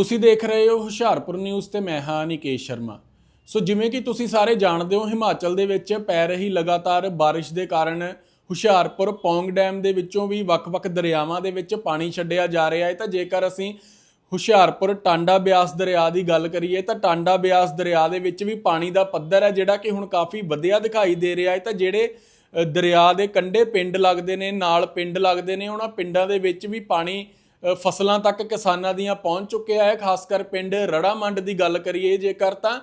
ਤੁਸੀਂ ਦੇਖ ਰਹੇ ਹੋ ਹੁਸ਼ਿਆਰਪੁਰ ਨਿਊਜ਼ ਤੇ ਮੈਂ ਹਾਂ ਨਿਕੇਸ਼ ਸ਼ਰਮਾ। ਸੋ ਜਿਵੇਂ ਕਿ ਤੁਸੀਂ ਸਾਰੇ ਜਾਣਦੇ ਹੋ, ਹਿਮਾਚਲ ਦੇ ਵਿੱਚ ਪੈ ਰਹੀ ਲਗਾਤਾਰ ਬਾਰਿਸ਼ ਦੇ ਕਾਰਨ ਹੁਸ਼ਿਆਰਪੁਰ ਪੌਂਗ ਡੈਮ ਦੇ ਵਿੱਚੋਂ ਵੀ ਵੱਖ-ਵੱਖ ਦਰਿਆਵਾਂ ਦੇ ਵਿੱਚ ਪਾਣੀ ਛੱਡਿਆ ਜਾ ਰਿਹਾ ਹੈ। ਤਾਂ ਜੇਕਰ ਅਸੀਂ ਹੁਸ਼ਿਆਰਪੁਰ ਟਾਂਡਾ ਬਿਆਸ ਦਰਿਆ ਦੀ ਗੱਲ ਕਰੀਏ, ਤਾਂ ਟਾਂਡਾ ਬਿਆਸ ਦਰਿਆ ਦੇ ਵਿੱਚ ਵੀ ਪਾਣੀ ਦਾ ਪੱਧਰ ਹੈ, ਜਿਹੜਾ ਕਿ ਹੁਣ ਕਾਫੀ ਵਧੀਆ ਦਿਖਾਈ ਦੇ ਰਿਹਾ ਹੈ। ਤਾਂ ਜਿਹੜੇ ਦਰਿਆ ਦੇ ਕੰਢੇ ਪਿੰਡ ਲੱਗਦੇ ਨੇ, ਨਾਲ ਪਿੰਡ ਲੱਗਦੇ ਨੇ, ਉਹਨਾਂ ਪਿੰਡਾਂ ਦੇ ਵਿੱਚ ਵੀ ਪਾਣੀ ਫਸਲਾਂ ਤੱਕ ਕਿਸਾਨਾਂ ਦੀਆਂ ਪਹੁੰਚ ਚੁੱਕਿਆ ਹੈ। ਖਾਸ ਕਰ ਪਿੰਡ ਰੜਾਮੰਡ ਦੀ ਗੱਲ ਕਰੀਏ ਜੇਕਰ ਤਾਂ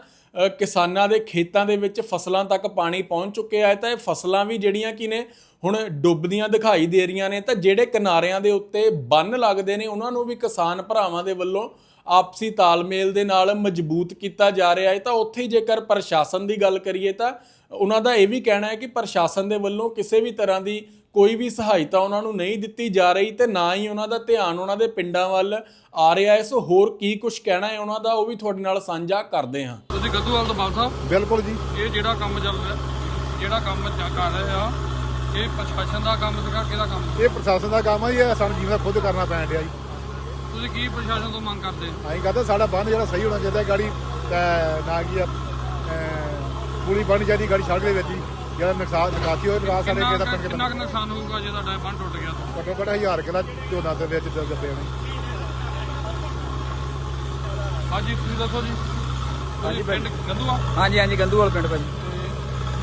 ਕਿਸਾਨਾਂ ਦੇ ਖੇਤਾਂ ਦੇ ਵਿੱਚ ਫਸਲਾਂ ਤੱਕ ਪਾਣੀ ਪਹੁੰਚ ਚੁੱਕਿਆ ਹੈ ਤਾਂ ਇਹ ਫਸਲਾਂ ਵੀ ਜਿਹੜੀਆਂ ਕਿ ਨੇ, ਹੁਣ ਡੁੱਬਦੀਆਂ ਦਿਖਾਈ ਦੇ ਰਹੀਆਂ ਨੇ। ਤਾਂ ਜਿਹੜੇ ਕਿਨਾਰਿਆਂ ਦੇ ਉੱਤੇ ਬੰਨ ਲੱਗਦੇ ਨੇ, ਉਹਨਾਂ ਨੂੰ ਵੀ ਕਿਸਾਨ ਭਰਾਵਾਂ ਦੇ ਵੱਲੋਂ ਆਪਸੀ ਤਾਲਮੇਲ ਦੇ ਨਾਲ ਮਜ਼ਬੂਤ ਕੀਤਾ ਜਾ ਰਿਹਾ ਹੈ ਤਾਂ ਉੱਥੇ ਹੀ ਜੇਕਰ ਪ੍ਰਸ਼ਾਸਨ ਦੀ ਗੱਲ ਕਰੀਏ ਤਾਂ ਉਹਨਾਂ ਦਾ ਇਹ ਵੀ ਕਹਿਣਾ ਹੈ ਕਿ ਪ੍ਰਸ਼ਾਸਨ ਦੇ ਵੱਲੋਂ ਕਿਸੇ ਵੀ ਤਰ੍ਹਾਂ ਦੀ ਕੋਈ ਵੀ ਸਹਾਇਤਾ ਉਹਨਾਂ ਨੂੰ ਨਹੀਂ ਦਿੱਤੀ ਜਾ ਰਹੀ ਤੇ ਨਾ ਹੀ ਉਹਨਾਂ ਦਾ ਧਿਆਨ ਉਹਨਾਂ ਦੇ ਪਿੰਡਾਂ ਵੱਲ ਆ ਰਿਹਾ ਹੈ। ਸੋ ਹੋਰ ਕੀ ਕੁਝ ਕਹਿਣਾ ਹੈ ਉਹਨਾਂ ਦਾ ਉਹ ਵੀ ਤੁਹਾਡੇ ਨਾਲ ਸਾਂਝਾ ਕਰਦੇ ਹਾਂ। ਤੁਸੀਂ ਗੱਦੂਵਾਲ ਤੋਂ ਬਾਲ ਸਾਹਿਬ ਬਿਲਕੁਲ ਜੀ। ਇਹ ਜਿਹੜਾ ਕੰਮ ਚੱਲ ਰਿਹਾ ਜਿਹੜਾ ਕੰਮ ਕਰ ਰਹੇ ਆ ਇਹ ਪ੍ਰਸ਼ਾਸਨ ਦਾ ਕੰਮ ਸੀਗਾ ਕਿਹਦਾ ਕੰਮ? ਇਹ ਪ੍ਰਸ਼ਾਸਨ ਦਾ ਕੰਮ ਆ ਜੀ ਇਹ ਸਾਨੂੰ ਜੀਵਨ ਖੁਦ ਕਰਨਾ ਪੈਣ ਡਿਆ ਜੀ। ਤੁਸੀਂ ਕੀ ਪ੍ਰਸ਼ਾਸਨ ਤੋਂ ਮੰਗ ਕਰਦੇ? ਅਸੀਂ ਕਹਿੰਦੇ ਸਾਡਾ ਬੰਨ ਜਿਹੜਾ ਸਹੀ ਹੋਣਾ ਚਾਹੀਦਾ ਗਾੜੀ ਨਾ ਕੀ ਪੁਲੀ ਬਣ ਜਾਂਦੀ ਗਾੜੀ ਸੜਕ ਦੇ ਵਿੱਚ ਹੀ। ਜਿਹੜਾ ਨੁਕਸਾਨ ਨਿਕਾਸੀ ਹੋਏ ਨਿਕਾਸ ਸਾਡੇ ਕਿੰਨਾ ਕਿਸੇ ਦਾ ਕੁ- ਪਿੰਡ ਕਿੰਨਾ ਕੁ ਨੁਕਸਾਨ ਹੋਊਗਾ ਜੇ ਤੁਹਾਡਾ ਬੰਨ ਟੁੱਟ ਗਿਆ ਤਾਂ? ਘੱਟੋ ਘੱਟ ਹਜ਼ਾਰ ਕਿਲਾ ਝੋਨਾ ਦੇ ਵਿੱਚ ਦੱਬੇ ਨੇ ਹਾਂਜੀ ਤੁਸੀਂ ਦੱਸੋ ਜੀ। ਹਾਂਜੀ ਪਿੰਡ ਗੱਦੂਆ? ਹਾਂਜੀ ਹਾਂਜੀ ਗੰਦੂਵਾਲ ਪਿੰਡ ਭਾਜੀ।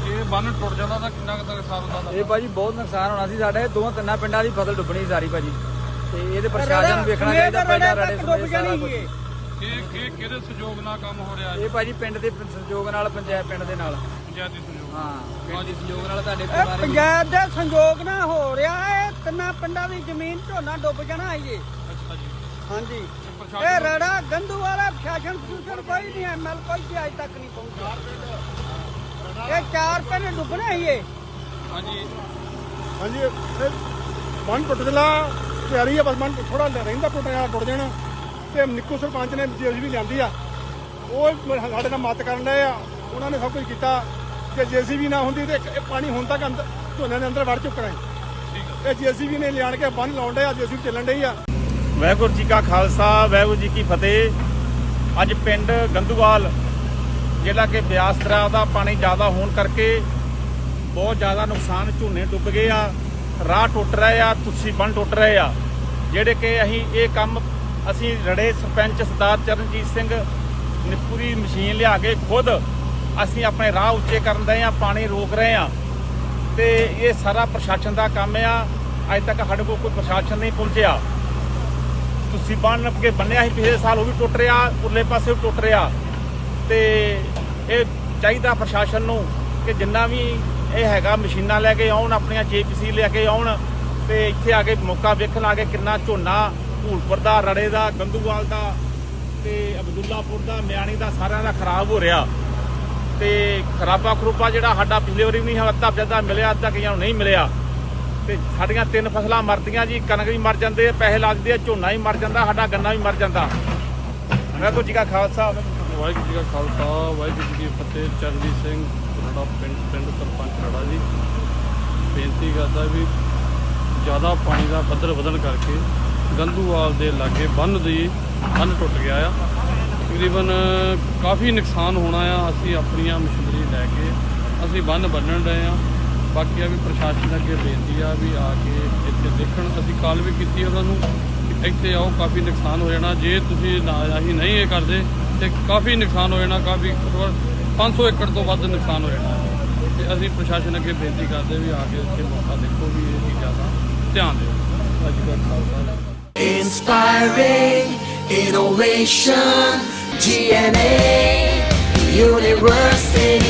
ਇਹ ਬੰਨ ਟੁੱਟ ਜਾਂਦਾ ਤਾਂ ਕਿੰਨਾ ਕੁ ਨੁਕਸਾਨ ਹੁੰਦਾ ਇਹ ਭਾਜੀ ਬਹੁਤ ਨੁਕਸਾਨ ਹੋਣਾ ਸੀ ਸਾਡੇ। ਦੋ ਤਿੰਨਾਂ ਪਿੰਡਾਂ ਦੀ ਫਸਲ ਡੁੱਬਣੀ ਸਾਰੀ ਭਾਜੀ। ਤੇ ਇਹਦੇ ਪ੍ਰਸ਼ਾਸਨ ਨੂੰ ਵੇਖਣਾ ਚਾਹੀਦਾ ਪਹਿਲਾਂ ਰੜੇ ਸਮੇਤ ਸਾਰਾ ਕੁਝ ਇਹ ਇਹ ਕਿਹਦੇ ਸਹਿਯੋਗ ਨਾਲ ਕੰਮ ਹੋ ਰਿਹਾ ਹੈ ਇਹ ਭਾਜੀ ਪਿੰਡ ਦੇ ਸੰਯੋਗ ਨਾਲ ਪੰਚਾਇਤ ਪਿੰਡ ਦੇ ਨਾਲ। ਪੰਚਾਇਤੀ ਸਹਿਯੋਗ ਹਾਂ ਪਿੰਡ ਦੇ ਸੰਯੋਗ ਨਾਲ ਤੁਹਾਡੇ ਇਹ ਪਰਿਵਾਰ ਪੰਜਾਬ ਦੇ ਸੰਯੋਗ ਨਾਲ ਹੋ ਰਿਹਾ ਹੈ ਤਿੰਨਾਂ ਪਿੰਡਾਂ ਦੀ ਜ਼ਮੀਨ ਝੋਨਾ ਡੁੱਬ ਜਾਣਾ ਹੈ ਜੀ। ਅੱਛਾ ਜੀ। ਹਾਂਜੀ। ਤੇ ਇਹ ਪ੍ਰਸ਼ਾਸਨ ਰੜਾ ਗੰਦੂ ਵਾਲਾ ਫੂਸ਼ਨ ਕੋਈ ਨਹੀਂ ਐਮਐਲ ਕੋਈ ਵੀ ਅਜੇ ਤੱਕ ਨਹੀਂ ਪਹੁੰਚਿਆ। ਇਹ ਚਾਰ ਪਿੰਡ ਡੁੱਬਣਾ ਹੀ ਇਹ ਹਾਂਜੀ। ਹਾਂਜੀ ਇਹ ਬੰਨ ਟੁੱਟ ਜਲਾ ਤਿਆਰੀ ਆ ਬਸ ਬੰਨ ਥੋੜਾ ਰਹਿੰਦਾ ਟੁੱਟਿਆ ਟੁੱਟ ਜਾਣਾ। ਤੇ ਨਿੱਕੂ ਸਰਪੰਚ ਨੇ ਜੇਸੀ ਵੀ ਲਿਆਂਦੀ ਆ। ਉਹ ਸਾਡੇ ਨਾਲ ਮਤ ਕਰਨ ਲਏ ਆ। ਉਹਨਾਂ ਨੇ ਸਭ ਕੁਝ ਕੀਤਾ। ਕਿ ਜੇਸੀਬੀ ਨਾ ਹੁੰਦੀ ਤੇ ਇਹ ਪਾਣੀ ਹੁਣ ਤੱਕ ਅੰਦਰ ਝੋਨੇ ਦੇ ਅੰਦਰ ਵੜ ਚੁੱਕਣਾ ਹੈ। ਇਹ ਜੇਸੀਬੀ ਨੇ ਲਿਆਣ ਕੇ ਬੰਨ ਲਾਉਣ ਡਏ ਆ ਜੇਸੀਬੀ ਚੱਲਣ ਡਈ ਆ। ਵਾਹਿਗੁਰੂ ਜੀ ਕਾ ਖਾਲਸਾ ਵਾਹਿਗੁਰੂ ਜੀ ਕੀ ਫਤਿਹ। ਅੱਜ ਪਿੰਡ ਗੰਦੂਵਾਲ ਜਿਹੜਾ ਕਿ ਬਿਆਸ ਦਰਿਆ ਦਾ ਪਾਣੀ ਜ਼ਿਆਦਾ ਹੋਣ ਕਰਕੇ ਬਹੁਤ ਜ਼ਿਆਦਾ ਨੁਕਸਾਨ ਝੋਨੇ ਡੁੱਬ ਗਏ ਆ। ਰਾਹ ਟੁੱਟ ਰਹੇ ਆ ਤੁਸੀਂ ਬੰਨ ਟੁੱਟ ਰਹੇ ਆ। ਜਿਹੜੇ ਕਿ ਅਸੀਂ ਇਹ ਕੰਮ ਅਸੀਂ ਰੜੇ ਸਰਪੰਚ ਸਰਦਾਰ ਚਰਨਜੀਤ ਸਿੰਘ ਨੇ ਪੂਰੀ ਮਸ਼ੀਨ ਲਿਆ ਕੇ ਖੁਦ ਅਸੀਂ ਆਪਣੇ ਰਾਹ ਉੱਚੇ ਕਰਨ ਦੇ ਆ ਪਾਣੀ ਰੋਕ ਰਹੇ ਆ ਤੇ ਇਹ ਸਾਰਾ ਪ੍ਰਸ਼ਾਸਨ ਦਾ ਕੰਮ ਆ। ਅੱਜ ਤੱਕ ਸਾਡੇ ਕੋਲ ਕੋਈ ਪ੍ਰਸ਼ਾਸਨ ਨਹੀਂ ਪਹੁੰਚਿਆ। ਤੁਸੀਂ ਬੰਨ ਕੇ ਬੰਨਿਆ ਸੀ, ਪਿਛਲੇ ਸਾਲ ਉਹ ਵੀ ਟੁੱਟ ਰਿਹਾ, ਉਰਲੇ ਪਾਸੇ ਵੀ ਟੁੱਟ ਰਿਹਾ। ਤੇ ਇਹ ਚਾਹੀਦਾ ਪ੍ਰਸ਼ਾਸਨ ਨੂੰ ਕਿ ਜਿੰਨਾ ਵੀ ਇਹ ਹੈਗਾ, ਮਸ਼ੀਨਾਂ ਲੈ ਕੇ ਆਉਣ, ਆਪਣੀਆਂ ਜੇਪੀਸੀ ਲੈ ਕੇ ਆਉਣ ਤੇ ਇੱਥੇ ਆ ਕੇ ਮੌਕਾ ਵੇਖਣ ਆ ਕੇ ਕਿੰਨਾ ਝੋਨਾ ਧੂਲਪੁਰ ਦਾ ਰੜੇ ਦਾ, ਗੰਦੂਵਾਲ ਦਾ ਤੇ ਅਬਦੁੱਲਾਪੁਰ ਦਾ, ਮਿਆਣੀ ਦਾ, ਸਾਰਿਆਂ ਦਾ ਖਰਾਬ ਹੋ ਰਿਹਾ। ਤੇ ਖਰਾਬਾ ਖਰੂਬਾ ਜਿਹੜਾ ਸਾਡਾ ਪਿਛਲੇ ਵਾਰੀ ਨਹੀਂ ਅੱਧਾ ਜ਼ਿਆਦਾ ਮਿਲਿਆ, ਅੱਧਾ ਕਈਆਂ ਨੂੰ ਨਹੀਂ ਮਿਲਿਆ। ਤੇ ਸਾਡੀਆਂ ਤਿੰਨ ਫਸਲਾਂ ਮਰਦੀਆਂ ਜੀ, ਕਣਕ ਵੀ ਮਰ ਜਾਂਦੇ, ਪੈਸੇ ਲੱਗਦੇ ਆ, ਝੋਨਾ ਵੀ ਮਰ ਜਾਂਦਾ, ਸਾਡਾ ਗੰਨਾ ਵੀ ਮਰ ਜਾਂਦਾ। ਵਾਹਿਗੁਰੂ ਜੀ ਕਾ ਖਾਲਸਾ। ਵਾਹਿਗੁਰੂ ਜੀ ਕਾ ਖਾਲਸਾ, ਵਾਹਿਗੁਰੂ ਜੀ ਕੀ ਫਤਿਹ, ਚਰਨਜੀਤ ਸਿੰਘ ਰੜਾ ਪਿੰਡ ਪਿੰਡ ਸਰਪੰਚ ਰੜਾ ਜੀ। ਬੇਨਤੀ ਕਰਦਾ ਵੀ ਜ਼ਿਆਦਾ ਪਾਣੀ ਦਾ ਪੱਧਰ ਵਧਣ ਕਰਕੇ ਗੰਦੂਵਾਲ ਦੇ ਲਾਗੇ ਬੰਨ ਦੀ ਬੰਨ ਟੁੱਟ ਗਿਆ ਆ। ਤਕਰੀਬਨ ਕਾਫੀ ਨੁਕਸਾਨ ਹੋਣਾ ਆ, ਅਸੀਂ ਆਪਣੀਆਂ ਮਸ਼ੀਨਰੀ ਲੈ ਕੇ ਅਸੀਂ ਬੰਨ ਬੰਨਣ ਰਹੇ ਆ। ਬਾਕੀ ਆ ਵੀ ਪ੍ਰਸ਼ਾਸਨ ਅੱਗੇ ਬੇਨਤੀ ਆ ਵੀ ਆ ਕੇ ਇੱਥੇ ਦੇਖਣ। ਅਸੀਂ ਕਾਲ ਵੀ ਕੀਤੀ ਉਹਨਾਂ ਨੂੰ ਕਿ ਇੱਥੇ ਆਓ, ਕਾਫੀ ਨੁਕਸਾਨ ਹੋ ਜਾਣਾ। ਜੇ ਤੁਸੀਂ ਨਾ ਅਸੀਂ ਨਹੀਂ ਇਹ ਕਰਦੇ, ਤੇ ਕਾਫੀ ਨੁਕਸਾਨ ਹੋ ਜਾਣਾ, ਕਾਫੀ ਘੱਟੋ ਘੱਟ 500 ਏਕੜ ਤੋਂ ਵੱਧ ਨੁਕਸਾਨ ਹੋ ਜਾਣਾ। ਤੇ ਅਸੀਂ ਪ੍ਰਸ਼ਾਸਨ ਅੱਗੇ ਬੇਨਤੀ ਕਰਦੇ ਵੀ ਆ ਕੇ ਇੱਥੇ ਮੌਕਾ ਦੇਖੋ ਵੀ ਇਹ ਚੀਜ਼ਾਂ ਦਾ Inspiring innovation, DNA, university.